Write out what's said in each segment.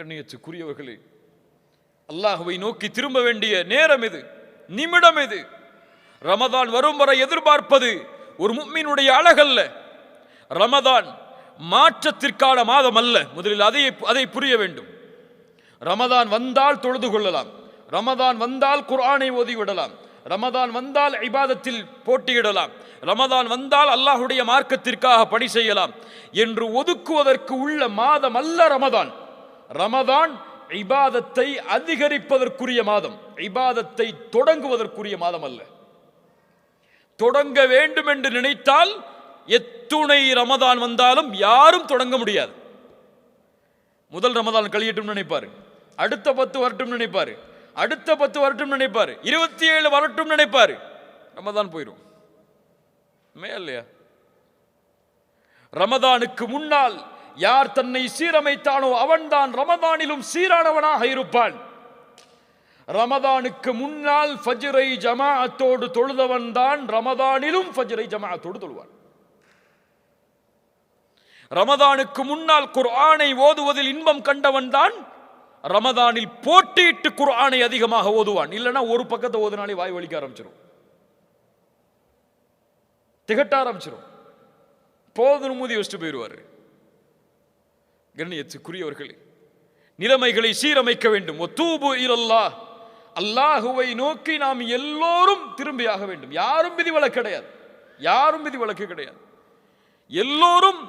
கண்ணியத்துக்குரியவர்களே அல்லாஹுவை நோக்கி திரும்ப வேண்டிய நேரம் இது நிமிடம் இது. ரமதான் வரும் வரை எதிர்பார்ப்பது ஒரு மும்மினுடைய அழகல்ல. ரமதான் மாற்றத்திற்கான மாதம் அல்ல. முதலில் அதை அதை புரிய வேண்டும். ரமதான் வந்தால் தொழுது கொள்ளலாம். ரமதான் வந்தால் குர்ஆனை ஓதி விடலாம். ரமதான் வந்தால் இபாதத்தில் போட்டியிடலாம். ரமதான் வந்தால் அல்லாஹுடைய மார்க்கத்திற்காக பணி செய்யலாம். என்று ஒதுக்குவதற்கு உள்ள மாதம் அல்ல ரமதான். ரமதான் இபாதத்தை அதிகரிப்பதற்குரிய மாதம். இபாதத்தை தொடங்குவதற்குரிய மாதம் அல்ல. தொடங்க வேண்டும் என்று நினைத்தால் எத்துணை ரமதான் வந்தாலும் யாரும் தொடங்க முடியாது. முதல் ரமதான் கழியட்டும் நினைப்பாரு. அடுத்த பத்து வரட்டும் நினைப்பாரு. அடுத்த பத்து வரட்டும் நினைப்பாரு. இருபத்தி ஏழு வரட்டும் நினைப்பாரு. ரமதான் போயிடும் மே இல்லையா? ரமதானுக்கு முன்னால் யார் தன்னை சீரமைத்தானோ அவன்தான் ரமதானிலும் சீரானவனாக இருப்பான். ரமதானுக்கு முன்னால் ஃபஜ்ரை ஜமாஅத்தோடு தொழுதவன் தான் ரமதானிலும் ஃபஜ்ரை ஜமாஅத்தோடு தொழுவான். ரமதானுக்கு முன்னால் குர்ஆனை ஓதுவதில் இன்பம் கண்டவன் தான் ரமதானில் போட்டியிட்டு குர்ஆனை அதிகமாக ஓதுவான். இல்லைன்னா ஒரு பக்கத்தை ஓதுனாலே வாய் வலிக்க ஆரம்பிச்சிடும் திகட்ட ஆரம்பிச்சிடும் போதுன்னு மூதி வச்சுட்டு போயிடுவார். கண்ணியத்துக்குரியவர்களே நிலைமைகளை சீரமைக்க வேண்டும். ஒத்தூபு இலல்லா அல்லாஹுவை நோக்கி நாம் எல்லோரும் திரும்பியாக வேண்டும். யாரும் விதிவிலக்கு கிடையாது. யாரும் விதிவிலக்கு கிடையாது. எல்லோரும்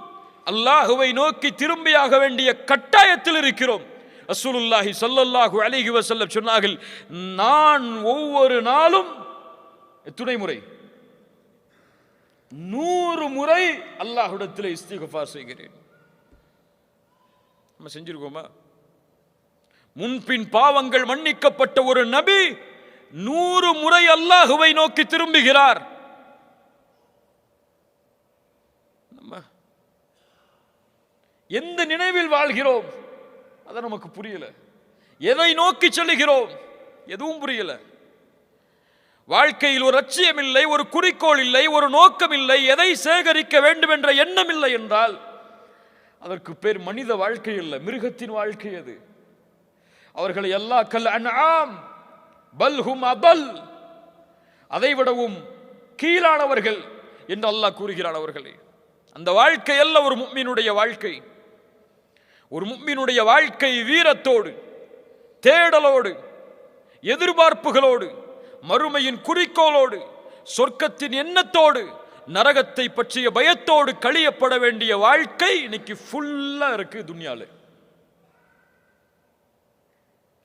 அல்லாஹுவை நோக்கி திரும்பியாக வேண்டிய கட்டாயத்தில் இருக்கிறோம். ரசூலுல்லாஹி சல்லல்லாஹு அலிஹி வசல்லம் சொன்னார்கள் நான் ஒவ்வொரு நாளும் எத்துணை முறை? நூறு முறை அல்லாஹுடத்தில் இஸ்திகஃபார் செய்கிறேன். நம்ம செஞ்சிருக்கோமா? முன்பின் பாவங்கள் மன்னிக்கப்பட்ட ஒரு நபி நூறு முறை அல்லாஹுவை நோக்கி திரும்புகிறார். நம்ம எந்த நினைவில் வாழ்கிறோம்? அதை நமக்கு புரியல. எதை நோக்கி செல்லுகிறோம்? எதுவும் புரியல. வாழ்க்கையில் ஒரு லட்சியம் இல்லை ஒரு குறிக்கோள் இல்லை ஒரு நோக்கம் இல்லை எதை சேகரிக்க வேண்டும் என்ற எண்ணம் இல்லை என்றால் அதற்கு பேர் மனித வாழ்க்கை இல்லை மிருகத்தின் வாழ்க்கை அது. அவர்களை எல்லா கல் அன்ஆம் பல்ஹும் அபல் அதைவிடவும் கீழானவர்கள் என்று அல்லாஹ் கூறுகிறான் அவர்களே. அந்த வாழ்க்கை அல்ல ஒரு முக்மீனுடைய வாழ்க்கை. ஒரு முக்மீனுடைய வாழ்க்கை வீரத்தோடு தேடலோடு எதிர்பார்ப்புகளோடு மறுமையின் குறிக்கோளோடு சொர்க்கத்தின் எண்ணத்தோடு நரகத்தை பற்றிய பயத்தோடு கழியப்பட வேண்டிய வாழ்க்கை இன்னைக்கு ஃபுல்லா இருக்கு துன்யால.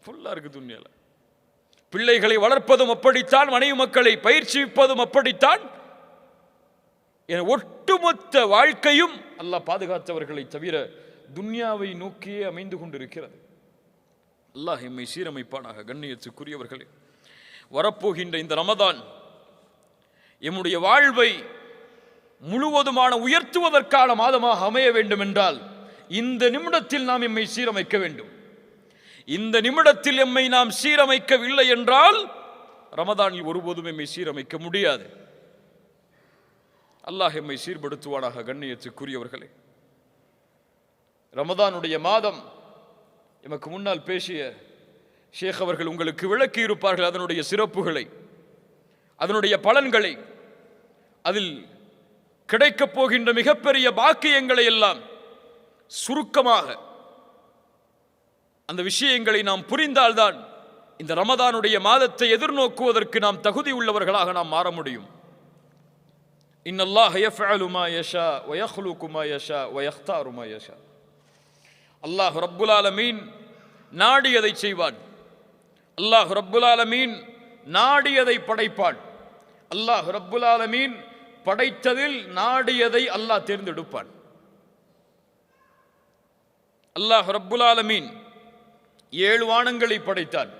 ஃபுல்லா இருக்கு துன்யால. பிள்ளைகளை வளர்ப்பதும் அப்படித்தான் மனைவி மக்களை பயிற்சிப்பதும் அப்படித்தான். என ஒட்டுமொத்த வாழ்க்கையும் அல்லாஹ் பாதுகாத்தவர்களை தவிர துன்யாவை நோக்கியே அமைந்து கொண்டிருக்கிறது. அல்லாஹ் எம்மை சீரமைப்பானாக கண்ணியத்துக்குரியவர்களே. வரப்போகின்ற இந்த ரமதான் எம்முடைய வாழ்வை முழுவதுமான உயர்த்துவதற்கான மாதமாக அமைய வேண்டும் என்றால் இந்த நிமிடத்தில் நாம் எம்மை சீரமைக்க வேண்டும். இந்த நிமிடத்தில் எம்மை நாம் சீரமைக்கவில்லை என்றால் ரமதானில் ஒருபோதும் எம்மை சீரமைக்க முடியாது. அல்லாஹ் எம்மை சீர்படுத்துவானாக கண்ணியத்துக்குரியவர்களே. ரமதானுடைய மாதம் எமக்கு முன்னால் பேசிய ஷேக் அவர்கள் உங்களுக்கு விளக்கி இருப்பார்கள் அதனுடைய சிறப்புகளை அதனுடைய பலன்களை. அதில் கிடைக்கப் போகின்ற மிகப்பெரிய பாக்கியங்களை எல்லாம் சுருக்கமாக அந்த விஷயங்களை நாம் புரிந்தால்தான் இந்த ரமதானுடைய மாதத்தை எதிர்நோக்குவதற்கு நாம் தகுதி உள்ளவர்களாக நாம் மாற முடியும். இன்னல்லாஹ் யஃபஅலு யஷா வ யஷா வ யஷா. அல்லாஹ் ரப்புல் ஆலமீன் நாடியதை செய்வான். அல்லாஹ் ரப்புல் ஆலமீன் நாடியதை படைப்பான். அல்லாஹ் ரப்புல் ஆலமீன் படைத்ததில் நாடியதை அல்லாஹ் தேர்ந்தெடுப்பான். அல்லாஹ் ரப்புல் ஆலமீன் ஏழு வானங்களை படைத்தான்.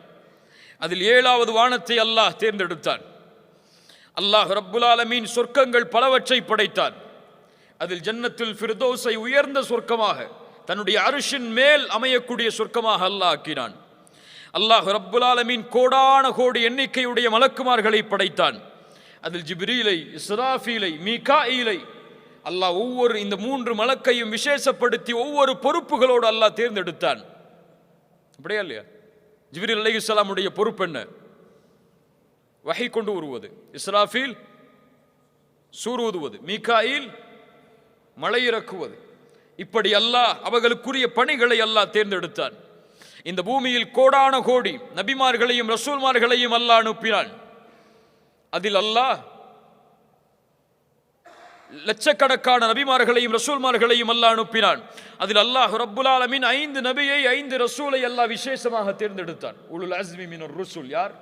அதில் ஏழாவது வானத்தை அல்லாஹ் தேர்ந்தெடுத்தான். அல்லாஹ் ரப்புல் ஆலமீன் சொர்க்கங்கள் பலவற்றை படைத்தான். அதில் ஜன்னத்தில் ஃபிர்தோஸை உயர்ந்த சொர்க்கமாக தன்னுடைய அரிசின் மேல் அமையக்கூடிய சொர்க்கமாக அல்லாஹ் ஆக்கினான். அல்லாஹ் ரப்புல் ஆலமீன் கோடான கோடி எண்ணிக்கையுடைய மலக்குமார்களை படைத்தான். அதில் ஜிப்ரீலை இஸ்ராஃபீலை மீகாயிலை அல்லாஹ் ஒவ்வொரு இந்த மூன்று மலக்கையும் விசேஷப்படுத்தி ஒவ்வொரு பொறுப்புகளோடு அல்லாஹ் தேர்ந்தெடுத்தான். அப்படியா இல்லையா? ஜிப்ரீல் அலைஹிஸ்ஸலாமுடைய பொறுப்பு என்ன? வகை கொண்டு வருவது. இஸ்ராஃபீல் சூர் ஊதுவது. மீகாயில் மழை இறக்குவது. இப்படி அல்லாஹ் அவர்களுக்குரிய பணிகளை அல்லாஹ் தேர்ந்தெடுத்தான். இந்த பூமியில் கோடான கோடி நபிமார்களையும் ரசூல்மார்களையும் அல்லாஹ் அனுப்பினான். அதில் அல்லாஹ் லட்சக்கணக்கான நபிமார்களையும் ரசூல்மார்களையும் அல்லாஹ் அனுப்பினான். அதில் அல்லாஹ் ரப்புல் ஆலமின் ஐந்து நபியை ஐந்து ரசூலை அல்லாஹ் விசேஷமாக தேர்ந்தெடுத்தான். உலுல் அஸ்மி மின் ருசூல் யார்?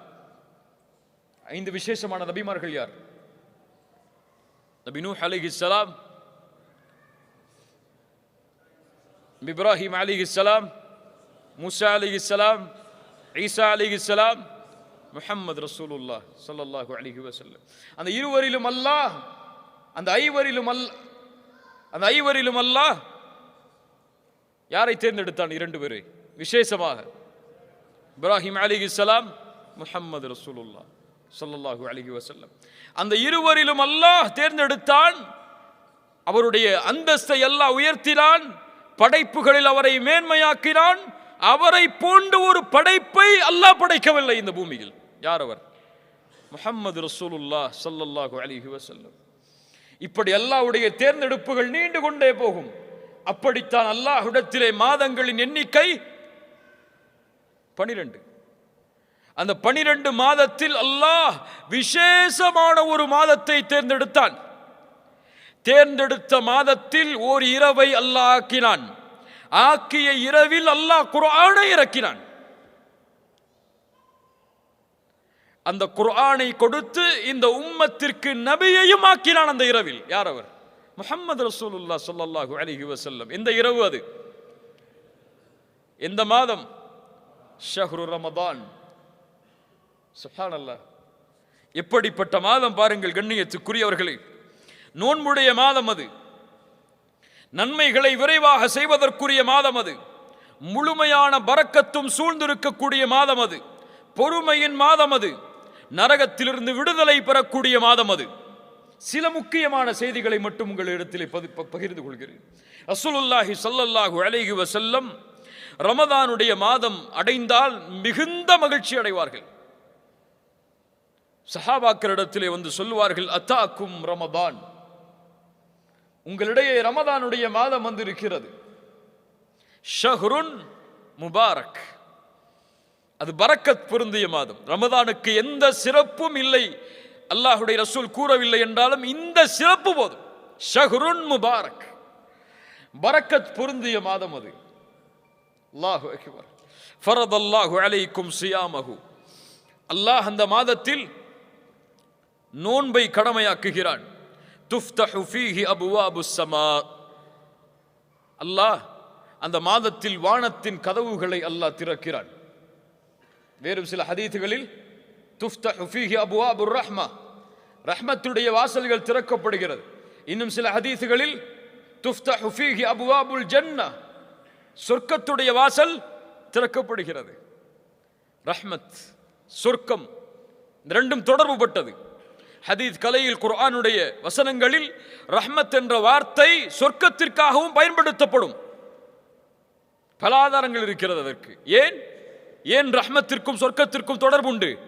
ஐந்து விசேஷமான நபிமார்கள் யார்? நபி நூஹ் அலைஹிஸ்ஸலாம் இப்ராஹிம் அலிஹிஸ்ஸலாம் மூசா சலாம் ஈசா அலிஹிஸ்ஸலாம் முஹம்மது ரசூலுல்லாஹ் சொல்லல்லாஹு அலிஹி வசல்லம் அந்த இருவரிலும் அல்லாஹ் அந்த ஐவரிலும் அல்ல அந்த ஐவரிலும் அல்லாஹ் யாரை தேர்ந்தெடுத்தான் இரண்டு பேரை? விசேஷமாக இப்ராஹிம் அலிஹிஸ்ஸலாம் முஹம்மது ரசூலுல்லாஹ் சொல்லல்லாஹு அலிஹி வசல்லம் அந்த இருவரிலும் அல்லாஹ் தேர்ந்தெடுத்தான் அவருடைய அந்தஸ்தை எல்லாம் உயர்த்தினான் படைப்புகளில் அவரை மேன்மையாக்கினான் அவரை போன்ற ஒரு படைப்பை அல்லாஹ் படைக்கவில்லை இந்த பூமியில். யார் அவர்? முஹம்மது ரசூலுல்லாஹ் சல்லல்லாஹு அலிஹி வசல்லம் இப்படி அல்லாவுடைய தேர்ந்தெடுப்புகள் நீண்டு கொண்டே போகும். அப்படித்தான் அல்லாஹுடத்திலே மாதங்களின் எண்ணிக்கை பனிரெண்டு. அந்த பனிரெண்டு மாதத்தில் அல்லாஹ் விசேஷமான ஒரு மாதத்தை தேர்ந்தெடுத்தான். தேர்ந்தெடுத்த மாதத்தில் ஓர் இரவை அல்லாஹ் ஆக்கினான். ஆக்கிய இரவில் அல்லாஹ் குரானை இறக்கினான். அந்த குர்ஆனை கொடுத்து இந்த உம்மத்திற்கு நபியையும் ஆக்கினான் அந்த இரவில். யார் அவர்? முஹம்மது ரசூலுல்லாஹ் சொல்லல்லாஹு அலிஹி வசல்லம் எந்த இரவு அது? எந்த மாதம்? ஷஹ்ரு ரமதான். சுப்ஹானல்லாஹ் எப்படிப்பட்ட மாதம் பாருங்கள் கண்ணியத்துக்குரியவர்களே. நோன்புடைய மாதம் அது. நன்மைகளை விரைவாக செய்வதற்குரிய மாதம் அது. முழுமையான பறக்கத்தும் சூழ்ந்திருக்கக்கூடிய மாதம் அது. பொறுமையின் மாதம் அது. நரகத்திலிருந்து விடுதலை பெறக்கூடிய மாதம் அது. சில முக்கியமான செய்திகளை மட்டும் உங்களிடத்தில் பதி- பகிர்ந்து கொள்கிறேன். அசுலுல்லாஹி சல்லல்லாஹு அலைஹி வசல்லம் ரமதானுடைய மாதம் அடைந்தால் மிகுந்த மகிழ்ச்சி அடைவார்கள். சஹாபாக்கரிடத்திலே வந்து சொல்லுவார்கள் அத்தாக்கும் ரமதான். உங்களிடையே ரமதானுடைய மாதம் வந்திருக்கிறது. ஷஹ்ருன் முபாரக். அது பரக்கத் பொருந்திய மாதம். ரமதானுக்கு எந்த சிறப்பும் இல்லை. அல்லாஹுடைய ரசூல் கூறவில்லை என்றாலும் இந்த சிறப்பு போதும். ஷஹ்ருன் முபாரக். பரக்கத் பொருந்திய மாதம் அது. அல்லாஹு அகிவர் ஃபரத் அல்லாஹு அலைக்கும் சியாமஹு. அல்லாஹ் அந்த மாதத்தில் நோன்பை கடமையாக்குகிறான். துஃப்தஹு ஃபீஹி அபுவாபு சமா அல்லாஹ் அந்த மாதத்தில் வானத்தின் கதவுகளை அல்லாஹ் திறக்கிறான். வேறு சில ஹதீத்துகளில் துஃப்தஹு அபுவா அபுர் ரஹ்மா. ரஹ்மத்துடைய வாசல்கள் திறக்கப்படுகிறது. இன்னும் சில ஹதீத்துகளில் துஃப்தஹு அபுவா அபுல் ஜன்னா. சொர்க்கத்துடைய வாசல் திறக்கப்படுகிறது. ரஹ்மத் சொர்க்கம் இந்த ரெண்டும் தொடர்புபட்டது. ஹதீத் கலையில் குர்ஆனுடைய வசனங்களில் ரஹ்மத் என்ற வார்த்தை சொர்க்கத்திற்காகவும் பயன்படுத்தப்படும். பல ஆதாரங்கள் இருக்கிறது அதற்கு. ஏன்? ஏன் ரஹ்மத்திற்கும் சொர்க்கத்திற்கும் தொடர்புண்டு?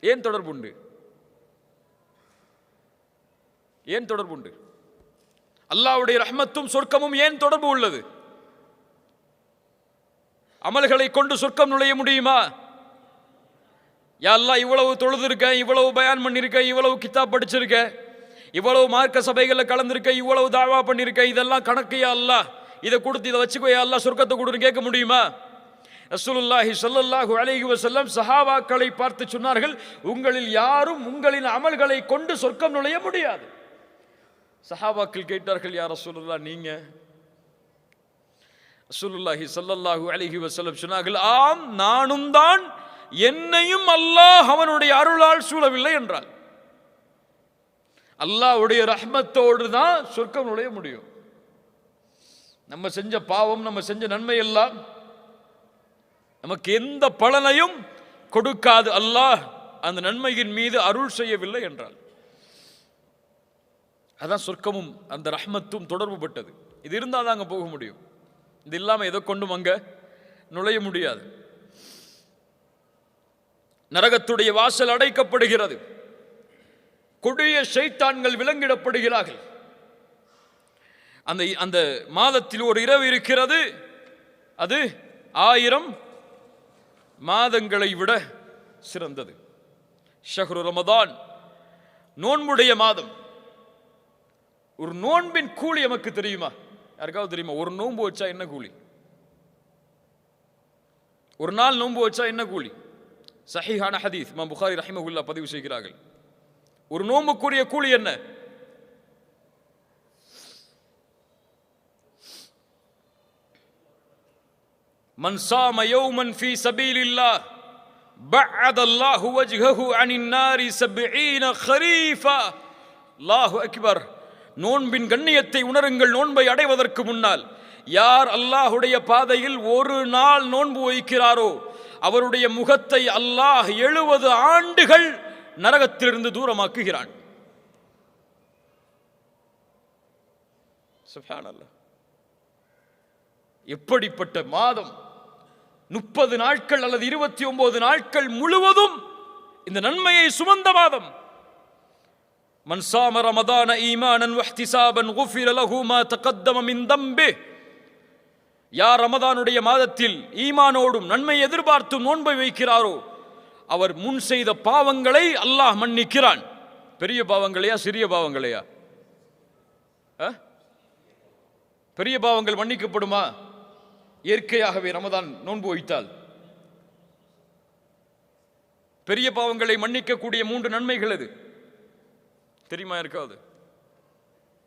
ஏன் தொடர்புண்டு? ஏன் தொடர்புண்டு? அல்லாவுடைய ரஹ்மத்தும் சொர்க்கமும் ஏன் தொடர்பு உள்ளது? அமல்களை கொண்டு சொர்க்கம் நுழைய முடியுமா? யாரெல்லாம் இவ்வளவு தொழுதுருக்கேன் இவ்வளவு பயான் பண்ணியிருக்கேன் இவ்வளவு கித்தாப் படிச்சிருக்கேன் இவ்வளவு மார்க்க சபைகளில் கலந்துருக்கேன் இவ்வளவு தாவா பண்ணியிருக்கேன் இதெல்லாம் கணக்கு யா இதை கொடுத்து இதை வச்சுக்கோ யா அல்லா சொர்க்கத்தை கொடுன்னு கேட்க முடியுமா? ரசூலுல்லாஹி சொல்லல்லாஹு அலைஹி வசல்லம் சஹாபாக்களை பார்த்து சொன்னார்கள் உங்களில் யாரும் உங்களின் அமல்களை கொண்டு சொர்க்கம் நுழைய முடியாது. சஹாபாக்கள் கேட்டார்கள் யார் ரசூலுல்லா நீங்க? ரசூலுல்லாஹி சல்லல்லாஹு அலைஹி வசல்லம் சொன்னார்கள் ஆம் நானும் தான் என்னையும் அல்லாஹ் அவனுடைய அருளால் சூழவில்லை என்றார். அல்லாஹ்வுடைய ரஹ்மத்தோடு தான் சொர்க்கம் நுழைய முடியும். நம்ம செஞ்ச பாவம் நம்ம செஞ்ச நன்மை எல்லாம் நமக்கு எந்த பலனையும் கொடுக்காது அல்லாஹ். அந்த நன்மையின் மீது அருள் செய்யவில்லை என்றால். அதான் சொர்க்கமும் அந்த ரஹ்மத்தும் தொடர்பு பட்டது இது இருந்தால் தான் அங்கே போக முடியும். இது இல்லாமல் எதை கொண்டும் அங்கே நுழைய முடியாது. நரகத்துடைய வாசல் அடைக்கப்படுகிறது. கொடிய சைத்தான்கள் விலங்கிடப்படுகிறார்கள். அந்த அந்த மாதத்தில் ஒரு இரவு இருக்கிறது. அது ஆயிரம் மாதங்களை விட சிறந்தது. ஷஹ்ரு ரமதான் நோன்புடைய மாதம். ஒரு நோன்பின் கூலி எமக்கு தெரியுமா? யாருக்காவது தெரியுமா? ஒரு நோன்பு வச்சா என்ன கூலி? ஒரு நாள் நோன்பு வச்சா என்ன கூலி? சஹிஹான ஹதீஸ் மா புகாரி ரஹிமகுல்லா பதிவு செய்கிறார்கள். ஒரு நோன்புக்குரிய கூலி என்ன? மன் சாம யௌமன் ஃபீ சபீலில்லாஹ் بعد الله وجهه عن النار سبعين خريفا الله அக்பர் நோன்பின் கண்ணியத்தை உணருங்கள் நோன்பை அடைவதற்கு முன்னால் யார் அல்லாஹுடைய பாதையில் ஒரு நாள் நோன்பு வைக்கிறாரோ அவருடைய முகத்தை அல்லாஹ் எழுபது ஆண்டுகள் நரகத்திலிருந்து தூரமாக்குகிறான் சுப்ஹானல்லாஹ். எப்படிப்பட்ட மாதம் முப்பது நாட்கள் அல்லது இருபத்தி ஒன்பது நாட்கள் முழுவதும் இந்த நன்மையை சுமந்த மாதம் من صام رمضان ايمانا واحتسابا غفر له ما تقدم من ذنبه யார் ரமதானுடைய மாதத்தில் ஈமானோடும் நன்மை எதிர்பார்த்து நோன்பை வைக்கிறாரோ அவர் முன் செய்த பாவங்களை அல்லாஹ் மன்னிக்கிறான் பெரிய பாவங்களையா சிறிய பாவங்களையா ஆ? பெரிய பாவங்கள் மன்னிக்கப்படுமா இயற்கையாகவே ரமதான் நோன்பு வைத்தால் பெரிய பாவங்களை மன்னிக்கக்கூடிய மூன்று நன்மைகள் அது. தெரியுமா இருக்காது?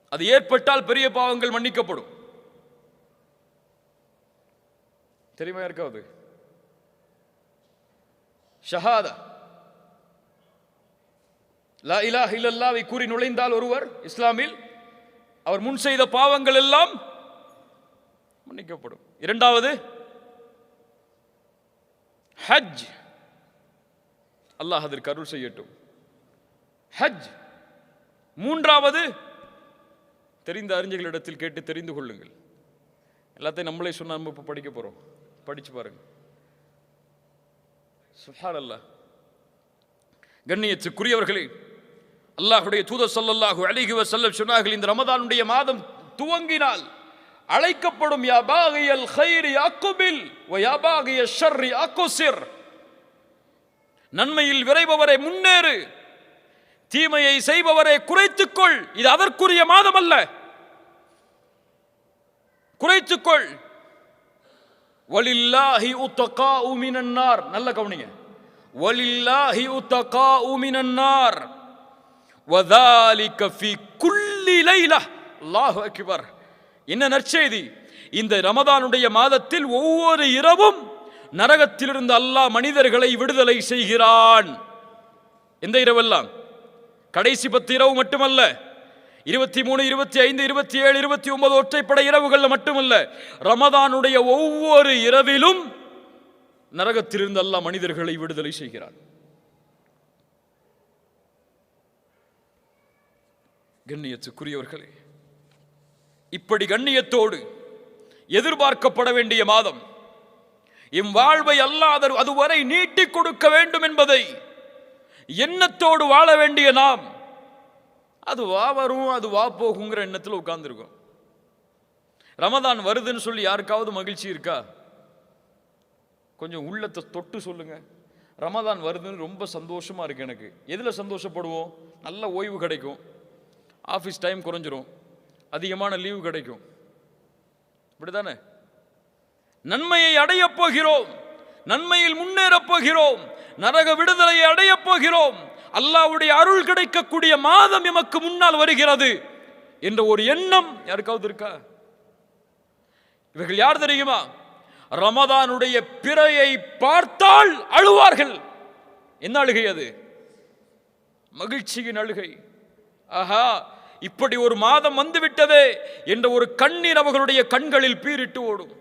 அது ஏற்பட்டால் பெரிய பாவங்கள் மன்னிக்கப்படும். தெரியுமா இருக்காது? ஷஹாதா. லா இலாஹ இல்லல்லாவை கூறி நுழைந்தால் ஒருவர் இஸ்லாமில் அவர் முன் செய்த பாவங்கள் எல்லாம் மன்னிக்கப்படும். இரண்டாவது ஹஜ். அல்லாஹ் அதற்கு அருள் செய்யட்டும். ஹஜ். மூன்றாவது தெரிந்த அறிஞர்களிடத்தில் கேட்டு தெரிந்து கொள்ளுங்கள். எல்லாத்தையும் நம்மளே சொன்னால் நம்ம இப்போ படிக்க போறோம். படிச்சு பாருங்க. சுஹார் அல்லாஹ் கண்ணியத்துக்குரியவர்களே அல்லாஹுடைய தூத ஸல்லல்லாஹு அலைஹி செல்ல சொன்னார்கள் இந்த ரமதானுடைய மாதம் துவங்கினால் அழைக்கப்படும் யாபாகியல் ஹைரி அக்குபில் வ ஷர்ரி அக்குசிர். நன்மையில் விரைபவரை முன்னேறு. தீமையை செய்பவரை குறைத்துக்கொள். இது அதற்குரிய மாதம் அல்ல குறைத்துக்கொள். வலில்லாஹி உத்தகா உமினன்னார் நல்ல கவனிங்க. வலில்லாஹி உத்தகா உமினன்னார் வதாலிக ஃபி குல்லி லைலா அல்லாஹு அக்பர். என்ன நற்செய்தி? இந்த ரமதானுடைய மாதத்தில் ஒவ்வொரு இரவும் நரகத்திலிருந்து அல்லாஹ் மனிதர்களை விடுதலை செய்கிறான். எந்த இரவெல்லாம்? கடைசி பத்து இரவு மட்டுமல்ல. இருபத்தி மூணு இருபத்தி ஐந்து இருபத்தி ஏழு இருபத்தி ஒன்பது ஒற்றைப்படை இரவுகளில் மட்டுமல்ல. ரமதானுடைய ஒவ்வொரு இரவிலும் நரகத்திலிருந்து அல்லாஹ் மனிதர்களை விடுதலை செய்கிறான். கண்ணியத்துக்குரியவர்களே இப்படி கண்ணியத்தோடு எதிர்பார்க்கப்பட வேண்டிய மாதம் எம் வாழ்வை அல்லாத அதுவரை நீட்டிக் கொடுக்க வேண்டும் என்பதை எண்ணத்தோடு வாழ வேண்டிய நாம் அது வா வரும் அது வா போகுங்கிற எண்ணத்தில் உட்கார்ந்துருக்கோம். ரமதான் வருதுன்னு சொல்லி யாருக்காவது மகிழ்ச்சி இருக்கா? கொஞ்சம் உள்ளத்தை தொட்டு சொல்லுங்க. ரமதான் வருதுன்னு ரொம்ப சந்தோஷமா இருக்கு எனக்கு. எதில் சந்தோஷப்படுவோம்? நல்ல ஓய்வு கிடைக்கும். ஆஃபீஸ் டைம் குறைஞ்சிரும். அதிகமான லீவு கிடைக்கும். இப்படிதானே? நன்மையை அடையப் போகிறோம். நன்மையில் முன்னேறப் போகிறோம். நரக விடுதலையை அடையப் போகிறோம். அல்லாவுடைய அருள் கிடைக்கக்கூடிய மாதம் எமக்கு முன்னால் வருகிறது என்ற ஒரு எண்ணம் யாருக்காவது இருக்கா? இவர்கள் யார் தெரியுமா? ரமதானுடைய பிறையை பார்த்தால் அழுவார்கள். என்ன அழுகை அது? மகிழ்ச்சியின் அழுகை. ஆஹா இப்படி ஒரு மாதம் வந்துவிட்டதே என்ற ஒரு கண்ணீர் அவர்களுடைய கண்களில் பீரிட்டு ஓடும்.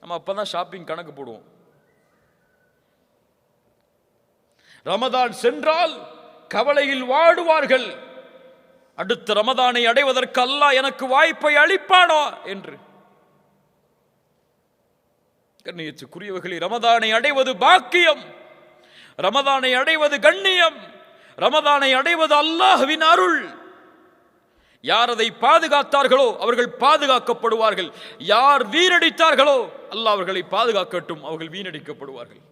நம்ம அப்பதான் ஷாப்பிங் கணக்கு போடுவோம். ரமதான் சென்றால் கவலையில் வாடுவார்கள். அடுத்த ரமதானை அடைவதற்கு அல்லாஹ் எனக்கு வாய்ப்பை அளிப்பானா என்று. கண்ணியத்துக்குரியவர்களே ரமதானை அடைவது பாக்கியம். ரமதானை அடைவது கண்ணியம். ரமதானை அடைவது அல்லாஹ்வின் அருள். யார் அதை பாதுகாத்தார்களோ அவர்கள் பாதுகாக்கப்படுவார்கள். யார் வீணடித்தார்களோ அல்லாஹ் அவர்களை பாதுகாக்கட்டும் அவர்கள் வீணடிக்கப்படுவார்கள்.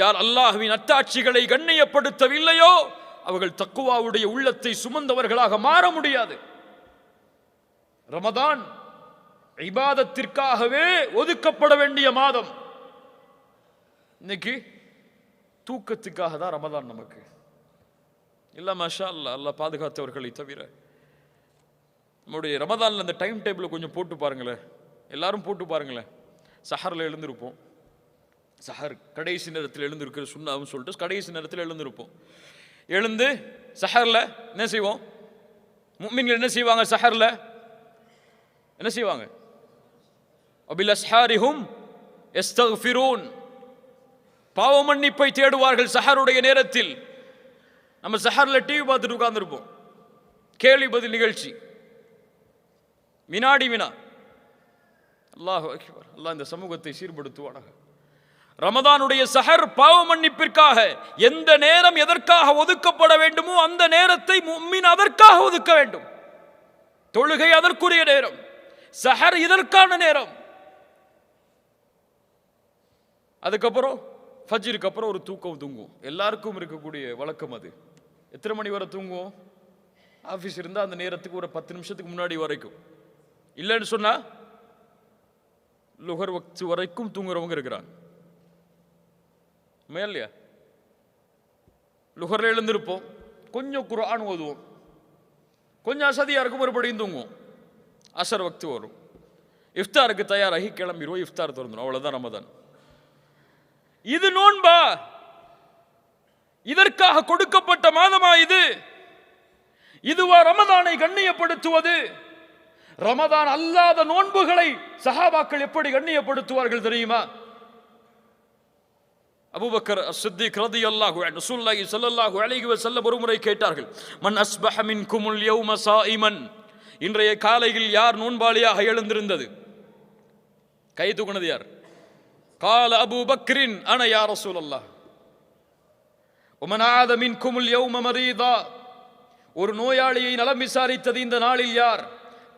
யார் அல்லாஹ்வின் அத்தாட்சிகளை கண்ணியப்படுத்தவில்லையோ அவர்கள் தக்குவாவுடைய உள்ளத்தை சுமந்தவர்களாக மாற முடியாது. ரமதான் இபாதத்திற்காகவே ஒதுக்கப்பட வேண்டிய மாதம். இன்னைக்கு தூக்கத்துக்காக தான் ரமதான் நமக்கு. இல்லை மஷா அல்லா அல்லாஹ் பாதுகாத்தவர்களை தவிர. நம்முடைய ரமதானில் அந்த டைம் டேபிளை கொஞ்சம் போட்டு பாருங்களேன். எல்லாரும் போட்டு பாருங்களேன். சஹரில் எழுந்திருப்போம். சஹர் கடைசி நேரத்தில் எழுந்திருக்கிற சுண்ணாவும் சொல்லிட்டு கடைசி நேரத்தில் எழுந்திருப்போம். எழுந்து சஹரில் என்ன செய்வோம்? மும்மின்கள் என்ன செய்வாங்க சஹரில்? என்ன செய்வாங்க? அபில் அஸ்ஹாரிஹும் எஸ்தஃபிரூன் பாவமன்னிப்பை தேடுவார்கள் சஹருடைய நேரத்தில். நம்ம சஹரில் டிவி பார்த்துட்டு உட்காந்துருப்போம் கேள்வி பதில் நிகழ்ச்சி. வினாடி வினா. அல்லாஹ் அக்பர். அல்லாஹ் இந்த சமூகத்தை சீர்படுத்துவானாக. ரமதானுடைய சஹர் பாவ மன்னிப்பிற்காக எந்த நேரம் எதற்காக ஒதுக்கப்பட வேண்டுமோ அந்த நேரத்தை மும்மின் அதற்காக ஒதுக்க வேண்டும். தொழுகை அதற்குரிய நேரம். சஹர் இதற்கான நேரம். அதுக்கப்புறம் ஃபஜ்ருக்கு அப்புறம் ஒரு தூக்கம் தூங்கும். எல்லாருக்கும் இருக்கக்கூடிய வழக்கம் அது. எத்தனை மணி வரை தூங்குவோம்? ஆஃபீஸ் இருந்தால் அந்த நேரத்துக்கு ஒரு பத்து நிமிஷத்துக்கு முன்னாடி வரைக்கும். இல்லைன்னு சொன்னா லுகர் வக்து வரைக்கும் தூங்குறவங்க இருக்கிறாங்க. உண்மையா இல்லையா? லுகர்ல எழுந்திருப்போம் கொஞ்சம் குரான் ஓதுவோம். கொஞ்சம் அசதியாக இருக்கும் மறுபடியும் தூங்குவோம். அசர் வக்து வரும். இஃப்தாருக்கு தயாராகி கிளம்பிடுவோம் இஃப்தார் திறந்துடும் அவ்வளோதான் ரமதான். இது நோன்பா? இதற்காக கொடுக்கப்பட்ட மாதமா இது இதுவா ரமதானை கண்ணியப்படுத்துவது. ரமதான் அல்லாத நோன்புகளை சஹாபாக்கள் எப்படி கண்ணியப்படுத்துவார்கள் தெரியுமா? அபுபக்கர் சித்திக் ரலியல்லாஹு அல்லாஹு ரசூலுல்லாஹி ஸல்லல்லாஹு அலைஹி வஸல்லம் ஒருமுறை கேட்டார்கள் மன் அஸ்பஹ மின்குமுல் யௌம சாயிமன்? இன்றைய காலையில் யார் நோன்பாளியாக எழுந்திருந்தது? கை தூக்குனது யார்? கால அபூ பக்ரின் அன யா ரசூலல்லாஹ். உமன் மின் குமுல் யௌம மரீதா ஒரு நோயாளியை நலம் விசாரித்தது இந்த நாளில் யார்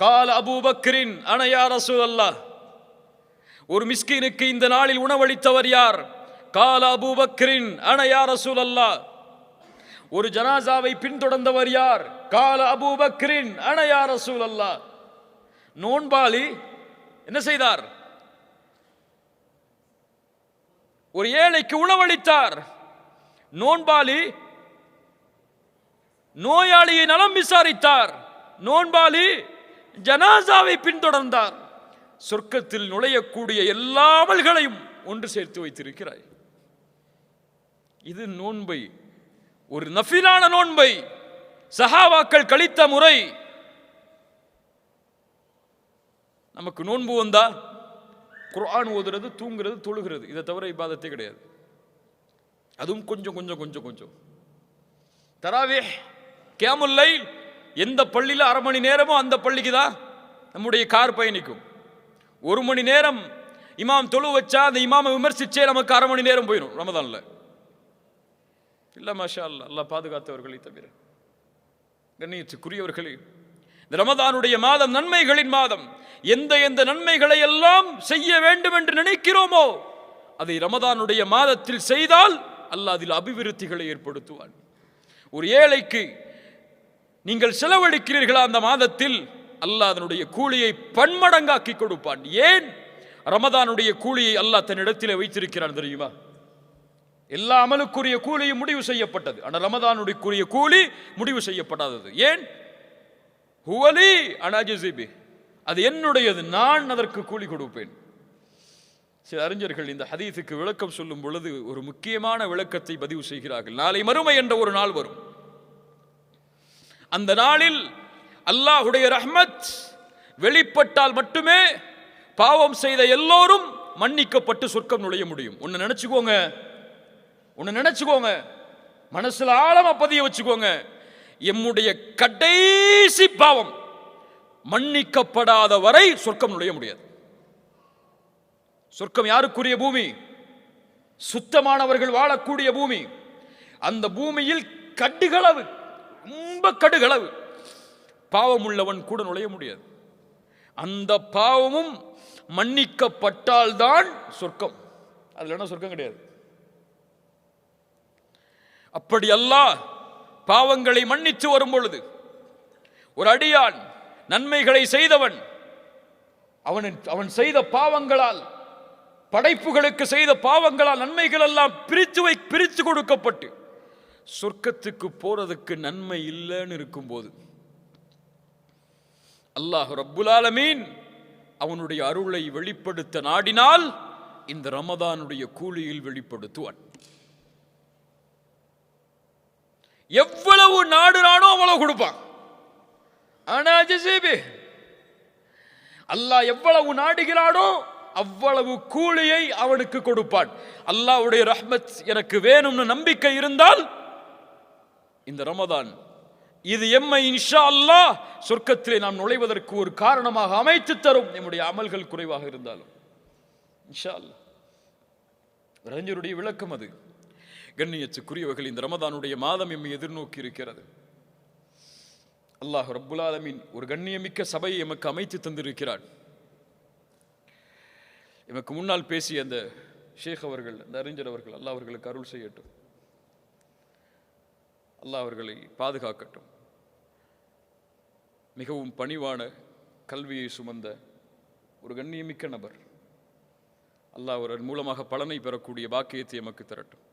கால அபூபக்ரின் பக்ரின் அன யா ஒரு மிஸ்கினுக்கு இந்த நாளில் உணவளித்தவர் யார் கால அபூபக்ரின் அன ரசூல் அல்லாஹ் ஒரு ஜனாசாவை பின்தொடர்ந்தவர் யார் கால அபூபக்ரின் அன ரசூல் அல்லாஹ் நோன்பாளி என்ன செய்தார் ஒரு ஏழைக்கு உணவளித்தார் நோன்பாளி நோயாளியை நலம் விசாரித்தார். நோன்பாளி ஜனாசாவை பின்தொடர்ந்தார். சொர்க்கத்தில் நுழையக்கூடிய எல்லா அமல்களையும் ஒன்று சேர்த்து வைத்திருக்கிறாய். இது நோன்பை ஒரு நஃபிலான நோன்பை சஹாவாக்கள் கழித்த முறை. நமக்கு நோன்பு வந்தா குரான் ஓதுறது தூங்குறது தொழுகிறது. இதை தவிர இப்பாதத்தை கிடையாது. அதுவும் கொஞ்சம் கொஞ்சம் கொஞ்சம் கொஞ்சம். தராவே கேமுல்லை எந்த பள்ளியில் அரை மணி நேரமோ அந்த பள்ளிக்கு தான் நம்முடைய கார் பயணிக்கும். ஒரு மணி நேரம் இமாம் தொழு வச்சா அந்த இமாமை விமர்சிச்சே நமக்கு அரை மணி நேரம் போயிடும் ரமதானில். இல்லை மாஷா அல்லா அல்லாஹ் பாதுகாத்தவர்களை தவிர. கண்ணியத்துக்குரியவர்களே இந்த ரமதானுடைய மாதம் நன்மைகளின் மாதம். எந்த எந்த நன்மைகளை எல்லாம் செய்ய வேண்டும் என்று நினைக்கிறோமோ அதை ரமதானுடைய மாதத்தில் செய்தால் அல்லாஹ் அதில் அபிவிருத்திகளை ஏற்படுத்துவான். ஒரு ஏழைக்கு நீங்கள் செலவழிக்கிறீர்களா அந்த மாதத்தில்? அல்லாஹ் அதனுடைய கூலியை பன்மடங்காக்கி கொடுப்பான். ஏன்? ரமதானுடைய கூலியை அல்லாஹ் தன்னிடத்தில் வைத்திருக்கிறான் தெரியுமா? எல்லா அமலுக்குரிய கூலியும் முடிவு செய்யப்பட்டது. ஆனால் ரமதானுடைய கூலி முடிவு செய்யப்படாதது. ஏன்? ஹுவலி அனாஜிபி அது என்னுடையது. நான் அதற்கு கூலி கொடுப்பேன். சில அறிஞர்கள் இந்த ஹதீஸுக்கு விளக்கம் சொல்லும் பொழுது ஒரு முக்கியமான விளக்கத்தை பதிவு செய்கிறார்கள். நாளை மறுமை என்ற ஒரு நாள் வரும். அந்த நாளில் அல்லாஹுடைய ரஹ்மத் வெளிப்பட்டால் மட்டுமே பாவம் செய்த எல்லோரும் மன்னிக்கப்பட்டு சொர்க்கம் நுழைய முடியும். ஒன்று நினச்சிக்கோங்க. ஒன்று நினச்சிக்கோங்க. மனசில் ஆழமாக பதிய வச்சுக்கோங்க. எம்முடைய கடைசி பாவம் மன்னிக்கப்படாத வரை சொர்க்கம் நுழைய முடியாது. சொர்க்கம் யாருக்குரிய பூமி? சுத்தமானவர்கள் வாழக்கூடிய பூமி. அந்த பூமியில் கடுகளவு ரொம்ப கடுகளவு. பாவம் உள்ளவன் கூட நுழைய முடியாது. அந்த பாவமும் மன்னிக்கப்பட்டால்தான் சொர்க்கம். அதுல என்ன சொர்க்கம் கிடையாது? அப்படி அல்ல பாவங்களை மன்னித்து வரும் பொழுது ஒரு அடியான் நன்மைகளை செய்தவன் அவன் அவன் செய்த பாவங்களால் படைப்புகளுக்கு செய்த பாவங்களால் நன்மைகள் எல்லாம் பிரித்து வை பிரித்து கொடுக்கப்பட்டு சொர்க்கத்துக்கு போறதுக்கு நன்மை இல்லைன்னு இருக்கும்போது அல்லாஹ் ரப்புல் ஆலமீன் அவனுடைய அருளை வெளிப்படுத்த நாடினால் இந்த ரமதானுடைய கூலியில் வெளிப்படுத்துவான். எவ்வளவு நாடுறானோ அவ்வளவு கொடுப்பான். ஆனா அஜிசேபி அல்லாஹ் எவ்வளவு நாடுகிறானோ அவ்வளவு கூலியை அவனுக்கு கொடுப்பான். அல்லாஹ்வுடைய ரஹ்மத் எனக்கு வேணும்னு நம்பிக்கை இருந்தால் இந்த ரமதான் இது எம்மை இன்ஷா அல்லாஹ் சொர்க்கத்திலே நாம் நுழைவதற்கு ஒரு காரணமாக அமைத்து தரும். நம்முடைய அமல்கள் குறைவாக இருந்தாலும். இன்ஷா அல்லாஹ். ரஞ்சருடைய விளக்கம் அது. கண்ணியத்துக்குரியவர்கள் இந்த ரமதானுடைய மாதம் எம்மை எதிர்நோக்கி இருக்கிறது. அல்லாஹ் ரப்புல் ஆலமீன் ஒரு கண்ணியமிக்க சபையை எமக்கு அமைத்து தந்திருக்கிறான். எமக்கு முன்னால் பேசிய அந்த ஷேக் அவர்கள் அந்த அறிஞர் அவர்கள் அல்லா அவர்களுக்கு அருள் செய்யட்டும். அல்லா அவர்களை பாதுகாக்கட்டும். மிகவும் பணிவான கல்வியை சுமந்த ஒரு கண்ணியமிக்க நபர். அல்லாஹ் அவர் மூலமாக பலனை பெறக்கூடிய பாக்கியத்தை எமக்கு தரட்டும்.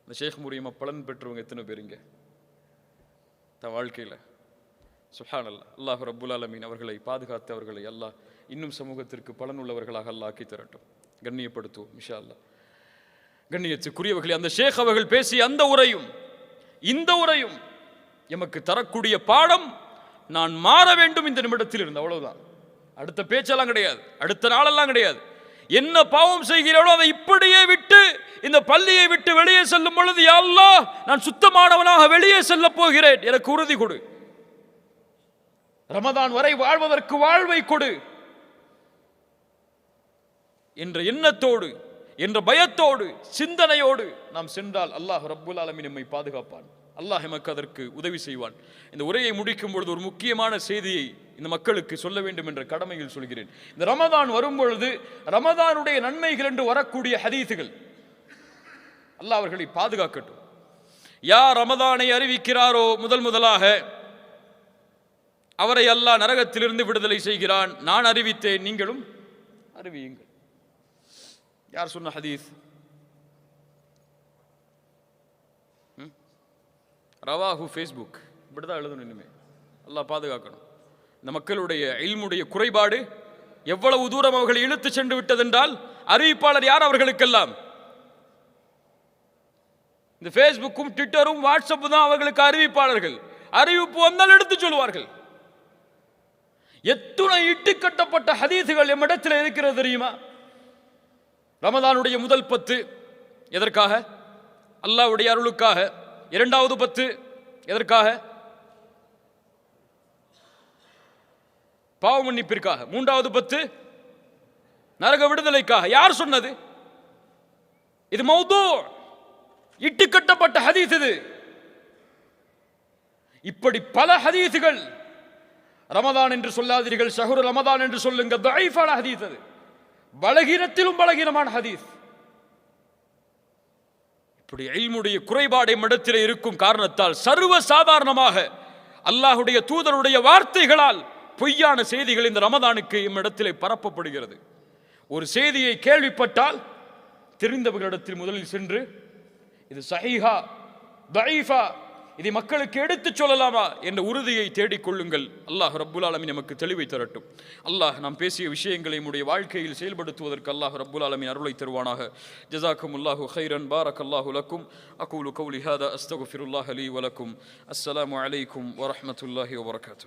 இந்த ஷேக் மூலியமா பலன் பெற்றவங்க எத்தனை பேருங்க த வாழ்க்கையில். சுஹான் அல்லா அல்லாஹ் ரப்புல் அலமீன் அவர்களை பாதுகாத்து அவர்களை அல்லாஹ் இன்னும் சமூகத்திற்கு பலன் உள்ளவர்களாக அல்லாக்கி ஆக்கி தரட்டும். கண்ணியப்படுத்துவோம் மிஷா அல்லாஹ் கண்ணியத்துக்குரியவர்களே அந்த ஷேக் அவர்கள் பேசிய அந்த உரையும் இந்த உரையும் எமக்கு தரக்கூடிய பாடம் நான் மாற வேண்டும் இந்த நிமிடத்தில் இருந்து அவ்வளவுதான். அடுத்த பேச்செல்லாம் கிடையாது அடுத்த நாளெல்லாம் கிடையாது. என்ன பாவம் செய்கிறாரோ அதை இப்படியே விட்டு இந்த பள்ளியை விட்டு வெளியே செல்லும் பொழுது யாழ்லா நான் சுத்தமானவனாக வெளியே செல்ல போகிறேன். எனக்கு உறுதி கொடு. ரமதான் வரை வாழ்வதற்கு வாழ்வை கொடு. என்ற எண்ணத்தோடு என்ற பயத்தோடு சிந்தனையோடு நாம் சென்றால் அல்லாஹ் ரப்புல் அலமி நம்மை பாதுகாப்பான். அல்லாஹ் எமக்கு அதற்கு உதவி செய்வான். இந்த உரையை முடிக்கும் பொழுது ஒரு முக்கியமான செய்தியை இந்த மக்களுக்கு சொல்ல வேண்டும் என்ற கடமையில் சொல்கிறேன். இந்த ரமதான் வரும் பொழுது ரமதானுடைய நன்மைகள் என்று வரக்கூடிய ஹதீஸுகள் அல்லாஹ் அவர்களை பாதுகாக்கட்டும். யார் ரமதானை அறிவிக்கிறாரோ முதல் முதலாக அவரை அல்லாஹ் நரகத்திலிருந்து விடுதலை செய்கிறான். நான் அறிவித்தேன் நீங்களும் அறிவியுங்கள். யார் சொன்ன ஹதீஸ்? ம்? ரவாஹு ஃபேஸ்புக் இப்படி தான் எழுதணும் இனிமே. எல்லாம் பாதுகாக்கணும். இந்த மக்களுடைய இல்முடைய குறைபாடு எவ்வளவு தூரம் அவர்கள் இழுத்து சென்று விட்டதென்றால் அறிவிப்பாளர் யார் அவர்களுக்கெல்லாம்? இந்த ஃபேஸ்புக்கும் ட்விட்டரும் வாட்ஸ்அப்பும் தான் அவர்களுக்கு அறிவிப்பாளர்கள். அறிவிப்பு வந்தால் எடுத்து சொல்வார்கள். எத்துணை இட்டு கட்டப்பட்ட ஹதீசுகள் எம்மிடத்தில் இருக்கிறது தெரியுமா? ரமதானுடைய முதல் பத்து எதற்காக? அல்லாவுடைய அருளுக்காக. இரண்டாவது பத்து எதற்காக? பாவ மன்னிப்பிற்காக. மூன்றாவது பத்து நரக விடுதலைக்காக. யார் சொன்னது? இது மௌதோ. இட்டு கட்டப்பட்ட ஹதீஸ் இது. இப்படி பல ஹதீசுகள் ரமதான் என்று சொல்லாதீர்கள் ஷஹுர் ரமதான் என்று சொல்லுங்க ஹதீஸ் அது. பலகீனத்திலும் பலகீனமான ஹதீஸ். இப்படி ஐமுடைய குறைபாடு இடத்திலே இருக்கும் காரணத்தால் சர்வ சாதாரணமாக அல்லாஹுடைய தூதருடைய வார்த்தைகளால் பொய்யான செய்திகள் இந்த ரமதானுக்கு இம்மிடத்திலே பரப்பப்படுகிறது. ஒரு செய்தியை கேள்விப்பட்டால் தெரிந்தவர்களிடத்தில் முதலில் சென்று இது சஹிஹா தைஃபா இதை மக்களுக்கு எடுத்துச் சொல்லலாமா என்ற உறுதியை தேடிக்கொள்ளுங்கள். அல்லாஹ் ரப்புல் ஆலமின் நமக்கு தெளிவை தரட்டும். அல்லாஹ் நாம் பேசிய விஷயங்களை நம்முடைய வாழ்க்கையில் செயல்படுத்துவதற்கு அல்லாஹ் ரப்புல் ஆலமின் அருளை தருவானாக. ஜசாக்கும் அல்லாஹு ஹைரன் பாரக் அல்லாஹு லக்கும் அகூலு கௌலி ஹாதா அஸ்தகுஃபிருல்லாஹ் அலி வலக்கும் அஸ்ஸலாமு அலைக்கும் வரஹ்மத்துல்லாஹி வபரகாத்துஹு